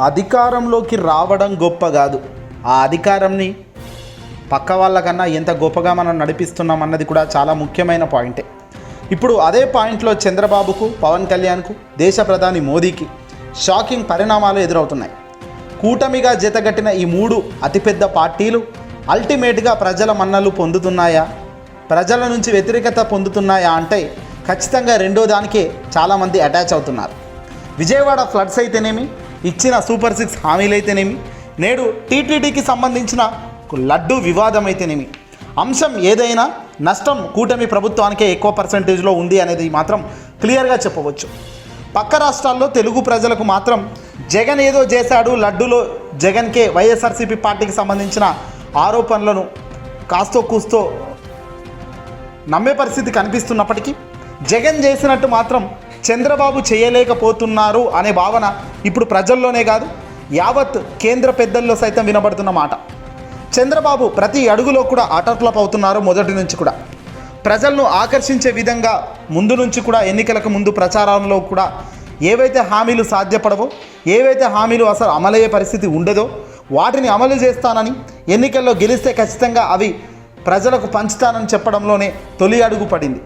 అధికారంలోకి రావడం గొప్ప కాదు. ఆ అధికారంని పక్క వాళ్ళకన్నా ఎంత గొప్పగా మనం నడిపిస్తున్నాం అన్నది కూడా చాలా ముఖ్యమైన పాయింటే. ఇప్పుడు అదే పాయింట్లో చంద్రబాబుకు పవన్ కళ్యాణ్కు దేశ ప్రధాని మోదీకి షాకింగ్ పరిణామాలు ఎదురవుతున్నాయి. కూటమిగా జతగట్టిన ఈ మూడు అతిపెద్ద పార్టీలు అల్టిమేట్గా ప్రజల మన్నలు పొందుతున్నాయా? ప్రజల నుంచి వ్యతిరేకత పొందుతున్నాయా అంటే ఖచ్చితంగా రెండో దానికే చాలామంది అటాచ్ అవుతున్నారు. విజయవాడ ఫ్లడ్స్ అయితేనేమి? ఇచ్చిన సూపర్ సిక్స్ హామీలైతేనేమి? నేడు టీటీడీకి సంబంధించిన లడ్డు వివాదం అయితేనేమి అంశం ఏదైనా నష్టం కూటమి ప్రభుత్వానికే ఎక్కువ పర్సంటేజ్లో ఉంది అనేది మాత్రం క్లియర్గా చెప్పవచ్చు. పక్క రాష్ట్రాల్లో తెలుగు ప్రజలకు మాత్రం జగన్ ఏదో చేశాడు లడ్డూలో జగన్కే వైఎస్ఆర్సీపీ పార్టీకి సంబంధించిన ఆరోపణలను కాస్తో కూస్తో నమ్మే పరిస్థితి కనిపిస్తున్నప్పటికీ జగన్ చేసినట్టు మాత్రం చంద్రబాబు చేయలేకపోతున్నారు అనే భావన ఇప్పుడు ప్రజల్లోనే కాదు యావత్ కేంద్ర పెద్దల్లో సైతం వినబడుతున్న మాట. చంద్రబాబు ప్రతి అడుగులో కూడా అటర్ఫ్లప్ అవుతున్నారు మొదటి నుంచి కూడా. ప్రజలను ఆకర్షించే విధంగా ముందు నుంచి కూడా ఎన్నికలకు ముందు ప్రచారంలో కూడా ఏవైతే హామీలు సాధ్యపడవో ఏవైతే హామీలు అసలు అమలయ్యే పరిస్థితి ఉండదో వాటిని అమలు చేస్తానని ఎన్నికల్లో గెలిస్తే ఖచ్చితంగా అవి ప్రజలకు పంచుతానని చెప్పడంలోనే తొలి అడుగు పడింది.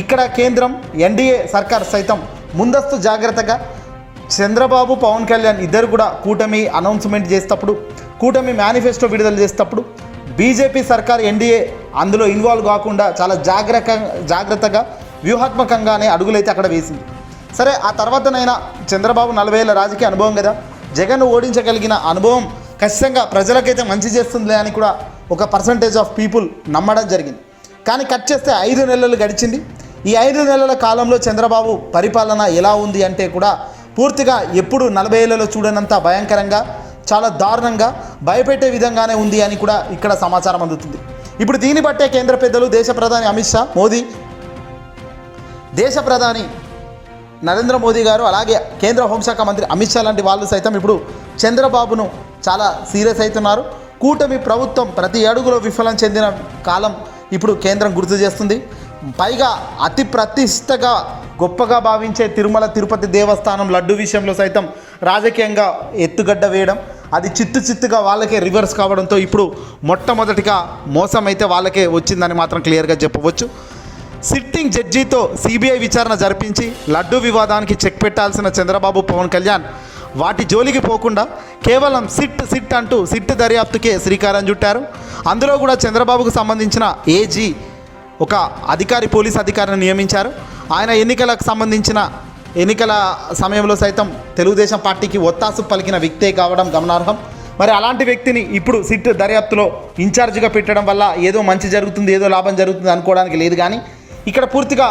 ఇక్కడ కేంద్రం ఎన్డీఏ సర్కార్ సైతం ముందస్తు జాగ్రత్తగా చంద్రబాబు పవన్ కళ్యాణ్ ఇద్దరు కూడా కూటమి అనౌన్స్మెంట్ చేసేటప్పుడు కూటమి మేనిఫెస్టో విడుదల చేసేటప్పుడు బీజేపీ సర్కార్ ఎన్డీఏ అందులో ఇన్వాల్వ్ కాకుండా చాలా జాగ్రత్త జాగ్రత్తగా వ్యూహాత్మకంగానే అడుగులైతే అక్కడ వేసింది. సరే ఆ తర్వాతనైనా చంద్రబాబు నలభై ఏళ్ళ రాజకీయ అనుభవం కదా? జగన్ ఓడించగలిగిన అనుభవం ఖచ్చితంగా ప్రజలకైతే మంచి చేస్తుంది అని కూడా ఒక పర్సంటేజ్ ఆఫ్ పీపుల్ నమ్మడం జరిగింది. కానీ కట్ చేస్తే ఐదు నెలలు గడిచింది. ఈ ఐదు నెలల కాలంలో చంద్రబాబు పరిపాలన ఎలా ఉంది అంటే కూడా పూర్తిగా ఎప్పుడు నలభై ఏళ్ళలో చూడనంత భయంకరంగా చాలా దారుణంగా భయపెట్టే విధంగానే ఉంది అని కూడా ఇక్కడ సమాచారం అందుతుంది. ఇప్పుడు దీన్ని బట్టే కేంద్ర పెద్దలు దేశ ప్రధాని అమిత్ షా మోదీ దేశ ప్రధాని నరేంద్ర మోదీ గారు అలాగే కేంద్ర హోంశాఖ మంత్రి అమిత్ షా లాంటి వాళ్ళు సైతం ఇప్పుడు చంద్రబాబును చాలా సీరియస్ అవుతున్నారు. కూటమి ప్రభుత్వం ప్రతి అడుగులో విఫలం చెందిన కాలం ఇప్పుడు కేంద్రం గుర్తు చేస్తుంది. పైగా అతి ప్రతిష్టగా గొప్పగా భావించే తిరుమల తిరుపతి దేవస్థానం లడ్డు విషయంలో సైతం రాజకీయంగా ఎత్తుగడ్డ వేయడం అది చిత్తు చిత్తుగా వాళ్ళకే రివర్స్ కావడంతో ఇప్పుడు మొట్టమొదటిగా మోసం అయితే వాళ్ళకే వచ్చిందని మాత్రం క్లియర్గా చెప్పవచ్చు. సిట్టింగ్ జడ్జితో సిబిఐ విచారణ జరిపించి లడ్డు వివాదానికి చెక్ పెట్టాల్సిన చంద్రబాబు పవన్ కళ్యాణ్ వాటి జోలికి పోకుండా కేవలం సిట్ సిట్ అంటూ సిట్ దర్యాప్తుకే శ్రీకారం చుట్టారు. అందులో కూడా చంద్రబాబుకు సంబంధించిన ఏజీ ఒక అధికారి పోలీస్ అధికారిని నియమించారు. ఆయన ఎన్నికలకు సంబంధించిన ఎన్నికల సమయంలో సైతం తెలుగుదేశం పార్టీకి ఒత్తాసు పలికిన వ్యక్తే కావడం గమనార్హం. మరి అలాంటి వ్యక్తిని ఇప్పుడు సిట్ దర్యాప్తులో ఇన్ఛార్జిగా పెట్టడం వల్ల ఏదో మంచి జరుగుతుంది ఏదో లాభం జరుగుతుంది అనుకోవడానికి లేదు కానీ ఇక్కడ పూర్తిగా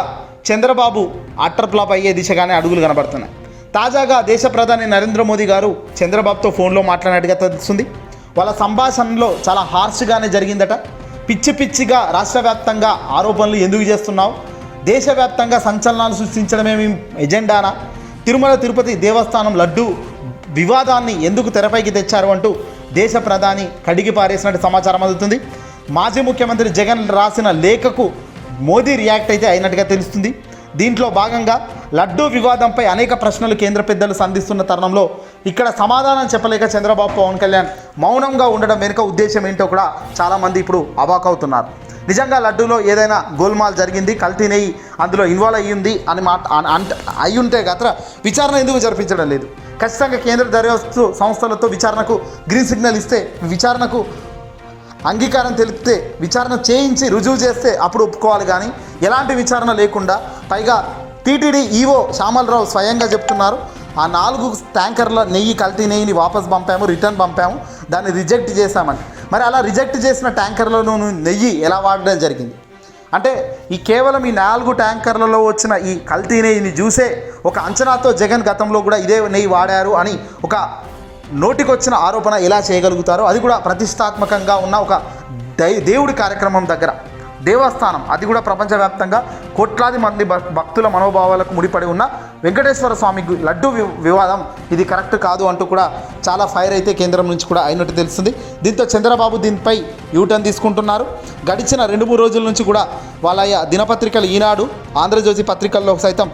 చంద్రబాబు అట్టర్ ఫ్లాప్ అయ్యే దిశగానే అడుగులు కనబడుతున్నాయి. తాజాగా దేశ ప్రధాని నరేంద్ర మోదీ గారు చంద్రబాబుతో ఫోన్లో మాట్లాడినట్టుగా తెలుస్తుంది. వాళ్ళ సంభాషణలో చాలా హార్ష్గానే జరిగిందట. పిచ్చి పిచ్చిగా రాష్ట్ర వ్యాప్తంగా ఆరోపణలు ఎందుకు చేస్తున్నావు? దేశవ్యాప్తంగా సంచలనాలు సృష్టించడమేమి ఎజెండానా? తిరుమల తిరుపతి దేవస్థానం లడ్డు వివాదాన్ని ఎందుకు తెరపైకి తెచ్చారు అంటూ దేశ ప్రధాని కడిగి పారేసినట్టు సమాచారం అందుతుంది. మాజీ ముఖ్యమంత్రి జగన్ రాసిన లేఖకు మోదీ రియాక్ట్ అయితే అయినట్టుగా తెలుస్తుంది. దీంట్లో భాగంగా లడ్డూ వివాదంపై అనేక ప్రశ్నలు కేంద్ర పెద్దలు సంధిస్తున్న తరుణంలో ఇక్కడ సమాధానం చెప్పలేక చంద్రబాబు పవన్ కళ్యాణ్ మౌనంగా ఉండడం వెనుక ఉద్దేశం ఏంటో కూడా చాలామంది ఇప్పుడు అవాకవుతున్నారు నిజంగా లడ్డూలో ఏదైనా గోల్మాల్ జరిగింది కల్తీ నెయ్యి అందులో ఇన్వాల్వ్ అయ్యింది అని మాట అంట అయి ఉంటే గత్ర విచారణ ఎందుకు జరిపించడం లేదు? ఖచ్చితంగా కేంద్ర దర్యాప్తు సంస్థలతో విచారణకు గ్రీన్ సిగ్నల్ ఇస్తే విచారణకు అంగీకారం తెలిపితే విచారణ చేయించి రుజువు చేస్తే అప్పుడు ఒప్పుకోవాలి కానీ ఎలాంటి విచారణ లేకుండా పైగా టీటీడీ ఈవో శ్యామలరావు స్వయంగా చెప్తున్నారు ఆ నాలుగు ట్యాంకర్ల నెయ్యి కల్తీ నెయ్యిని వాపస్ పంపాము రిటర్న్ పంపాము దాన్ని రిజెక్ట్ చేశామని మరి అలా రిజెక్ట్ చేసిన ట్యాంకర్లలోనూ నెయ్యి ఎలా వాడడం జరిగింది? అంటే ఈ కేవలం ఈ నాలుగు ట్యాంకర్లలో వచ్చిన ఈ కల్తీ నెయ్యిని చూసే ఒక అంచనాతో జగన్ గతంలో కూడా ఇదే నెయ్యి వాడారు అని ఒక నోటికొచ్చిన ఆరోపణ ఎలా చేయగలుగుతారో అది కూడా ప్రతిష్టాత్మకంగా ఉన్న ఒక దై దేవుడి కార్యక్రమం దగ్గర. దేవస్థానం. అది కూడా ప్రపంచవ్యాప్తంగా కోట్లాది మంది భక్- భక్తుల మనోభావాలకు ముడిపడి ఉన్న వెంకటేశ్వర స్వామి లడ్డు వి- వివాదం ఇది కరెక్ట్ కాదు అంటూ కూడా చాలా ఫైర్ అయితే కేంద్రం నుంచి కూడా అయినట్టు తెలుస్తుంది. దీంతో చంద్రబాబు దీనిపై యూటర్న్ తీసుకుంటున్నారు. గడిచిన రెండు మూడు రోజుల నుంచి కూడా వాళ్ళ దినపత్రికలు ఈనాడు ఆంధ్రజ్యోతి పత్రికల్లో సైతం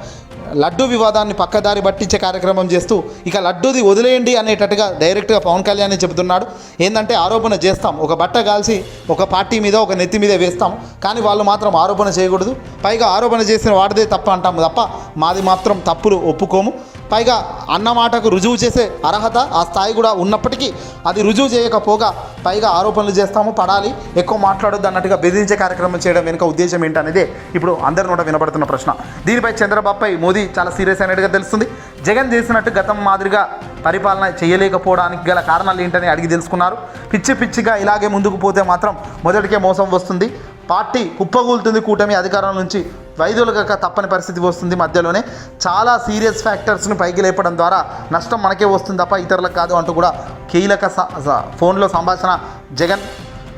లడ్డు వివాదాన్ని పక్కదారి పట్టించే కార్యక్రమం చేస్తూ ఇక లడ్డూది వదిలేయండి అనేటట్టుగా డైరెక్ట్గా పవన్ కళ్యాణ్ చెబుతున్నాడు. ఏంటంటే ఆరోపణ చేస్తాం. ఒక బట్ట కాల్చి ఒక పార్టీ మీద ఒక నెత్తి మీద వేస్తాం. కానీ వాళ్ళు మాత్రం ఆరోపణ చేయకూడదు. పైగా ఆరోపణ చేసిన వాడిదే తప్ప అంటాం తప్ప మాది మాత్రం తప్పులు ఒప్పుకోము. పైగా అన్నమాటకు రుజువు చేసే అర్హత ఆ స్థాయి కూడా ఉన్నప్పటికీ అది రుజువు చేయకపోగా పైగా ఆరోపణలు చేస్తాము పడాలి ఎక్కువ మాట్లాడొద్దు అన్నట్టుగా బెదిరించే కార్యక్రమం చేయడం వెనుక ఉద్దేశం ఏంటనేదే ఇప్పుడు అందరి నోట వినబడుతున్న ప్రశ్న. దీనిపై చంద్రబాబుపై మోదీ చాలా సీరియస్ అయినట్టుగా తెలుస్తుంది. జగన్ చేసినట్టు గతం మాదిరిగా పరిపాలన చేయలేకపోవడానికి గల కారణాలు ఏంటని అడిగి తెలుసుకున్నారు. పిచ్చి పిచ్చిగా ఇలాగే ముందుకు పోతే మాత్రం మొదటికే మోసం వస్తుంది. పార్టీ కుప్పగూలుతుంది కూటమి అధికారం నుంచి వైదొలగక తప్పని పరిస్థితి వస్తుంది మధ్యలోనే చాలా సీరియస్ ఫ్యాక్టర్స్ని పైకి లేపడం ద్వారా నష్టం మనకే వస్తుంది తప్ప ఇతరులకు కాదు అంటూ కూడా కీలక స- ఫోన్లో సంభాషణ. జగన్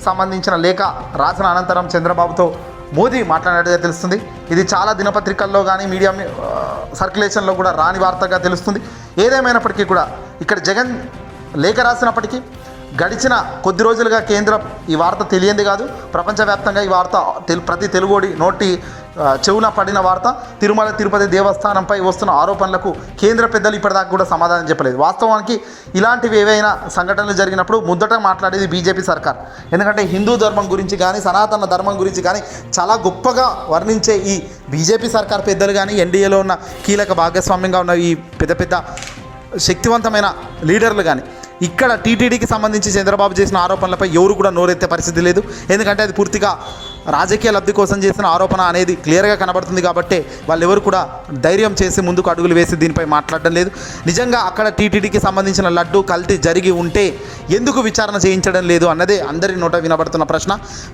సంబంధించిన లేఖ రాసిన అనంతరం చంద్రబాబుతో మోదీ మాట్లాడినట్టుగా తెలుస్తుంది. ఇది చాలా దినపత్రికల్లో కానీ మీడియా సర్క్యులేషన్లో కూడా రాని వార్తగా తెలుస్తుంది. ఏదేమైనప్పటికీ కూడా ఇక్కడ జగన్ లేఖ రాసినప్పటికీ గడిచిన కొద్ది రోజులుగా కేంద్రం ఈ వార్త తెలియంది కాదు. ప్రపంచవ్యాప్తంగా ఈ వార్త తెలు ప్రతి తెలుగోడి నోటి చెవున పడిన వార్త తిరుమల తిరుపతి దేవస్థానంపై వస్తున్న ఆరోపణలకు కేంద్ర పెద్దలు ఇప్పటిదాకా కూడా సమాధానం చెప్పలేదు. వాస్తవానికి ఇలాంటివి ఏవైనా సంఘటనలు జరిగినప్పుడు ముద్దట మాట్లాడేది బీజేపీ సర్కార్. ఎందుకంటే హిందూ ధర్మం గురించి కానీ సనాతన ధర్మం గురించి కానీ చాలా గొప్పగా వర్ణించే ఈ బీజేపీ సర్కార్ పెద్దలు కానీ ఎన్డీఏలో ఉన్న కీలక భాగస్వామ్యంగా ఉన్న ఈ పెద్ద పెద్ద శక్తివంతమైన లీడర్లు కానీ ఇక్కడ టీటీడీకి సంబంధించి చంద్రబాబు చేసిన ఆరోపణలపై ఎవరు కూడా నోరెత్తే పరిస్థితి లేదు. ఎందుకంటే అది పూర్తిగా రాజకీయ లబ్ధి కోసం చేసిన ఆరోపణ అనేది క్లియర్గా కనబడుతుంది కాబట్టి వాళ్ళు ఎవరు కూడా ధైర్యం చేసి ముందుకు అడుగులు వేసి దీనిపై మాట్లాడడం లేదు. నిజంగా అక్కడ టీటీడీకి సంబంధించిన లడ్డు కల్తీ జరిగి ఉంటే ఎందుకు విచారణ చేయించడం లేదు అన్నదే అందరి నోట వినబడుతున్న ప్రశ్న.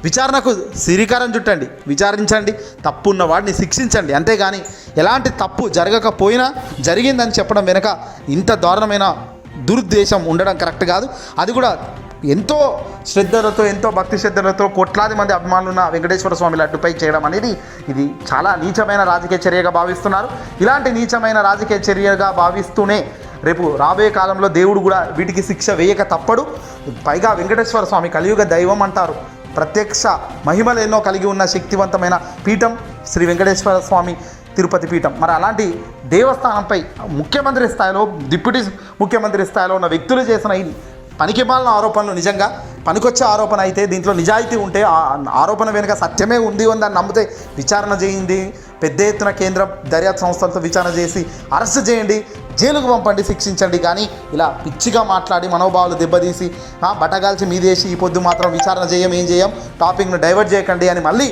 విచారణకు శ్రీకారం చుట్టండి విచారించండి తప్పు ఉన్న వాడిని శిక్షించండి. అంతేగాని ఎలాంటి తప్పు జరగకపోయినా జరిగిందని చెప్పడం వెనక ఇంత దారుణమైన దురుద్దేశం ఉండడం కరెక్ట్ కాదు. అది కూడా ఎంతో శ్రద్ధలతో ఎంతో భక్తి శ్రద్ధలతో కోట్లాది మంది అభిమానులు ఉన్న వెంకటేశ్వర స్వామి లడ్డుపై చేయడం అనేది ఇది చాలా నీచమైన రాజకీయ చర్యగా భావిస్తున్నారు. ఇలాంటి నీచమైన రాజకీయ చర్యగా భావిస్తూనే రేపు రాబోయే కాలంలో దేవుడు కూడా వీటికి శిక్ష వేయక తప్పడు. పైగా వెంకటేశ్వర స్వామి కలియుగ దైవం అంటారు. ప్రత్యక్ష మహిమలు ఎన్నో కలిగి ఉన్న శక్తివంతమైన పీఠం శ్రీ వెంకటేశ్వర స్వామి తిరుపతి పీఠం. మరి అలాంటి దేవస్థానంపై ముఖ్యమంత్రి స్థాయిలో డిప్యూటీ ముఖ్యమంత్రి స్థాయిలో ఉన్న వ్యక్తులు చేసిన ఈ పనికిమాలిన ఆరోపణలు నిజంగా పనికొచ్చే ఆరోపణ అయితే దీంట్లో నిజాయితీ ఉంటే ఆ ఆరోపణ వెనుక సత్యమే ఉంది ఉందని నమ్మితే విచారణ చేయండి. పెద్ద ఎత్తున కేంద్ర దర్యాప్తు సంస్థలతో విచారణ చేసి అరెస్ట్ చేయండి. జైలుకు పంపండి శిక్షించండి. కానీ ఇలా పిచ్చిగా మాట్లాడి మనోభావాలు దెబ్బతీసి బట్టగాల్చి మీదేసి ఈ పొద్దు మాత్రం విచారణ చేయం ఏం చేయం? టాపిక్ను డైవర్ట్ చేయకండి అని మళ్ళీ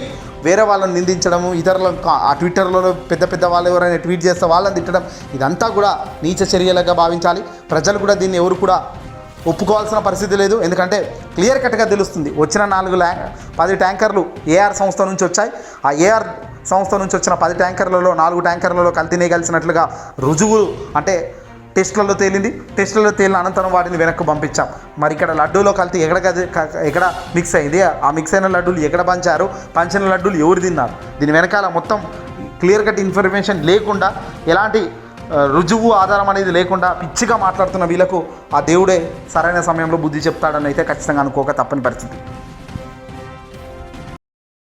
వేరే వాళ్ళని నిందించడము ఇతరుల ఆ ట్విట్టర్లో పెద్ద పెద్ద వాళ్ళు ఎవరైనా ట్వీట్ చేస్తే వాళ్ళని తిట్టడం ఇదంతా కూడా నీచ చర్యలుగా భావించాలి. ప్రజలు కూడా దీన్ని ఎవరు కూడా ఒప్పుకోవాల్సిన పరిస్థితి లేదు. ఎందుకంటే క్లియర్ కట్గా తెలుస్తుంది. వచ్చిన నాలుగు ల్యా పది ట్యాంకర్లు ఏఆర్ సంస్థ నుంచి వచ్చాయి. ఆ ఏఆర్ సంస్థ నుంచి వచ్చిన పది ట్యాంకర్లలో నాలుగు ట్యాంకర్లలో కల్తీనే కలిసినట్లుగా రుజువులు అంటే టెస్టులలో తేలింది. టెస్టులలో తేలిన అనంతరం వాటిని వెనక్కు పంపించాం. మరి ఇక్కడ లడ్డూలో కల్తీ ఎక్కడ ఎక్కడ మిక్స్ అయింది? ఆ మిక్స్ అయిన లడ్డూలు ఎక్కడ పంచారు? పంచిన లడ్డూలు ఎవరు తిన్నారు? దీని వెనకాల మొత్తం క్లియర్ కట్ ఇన్ఫర్మేషన్ లేకుండా ఎలాంటి రుజువు ఆధారం అనేది లేకుండా పిచ్చిగా మాట్లాడుతున్న వీళ్ళకు ఆ దేవుడే సరైన సమయంలో బుద్ధి చెప్తాడని అయితే ఖచ్చితంగా అనుకోక తప్పని పరిస్థితి.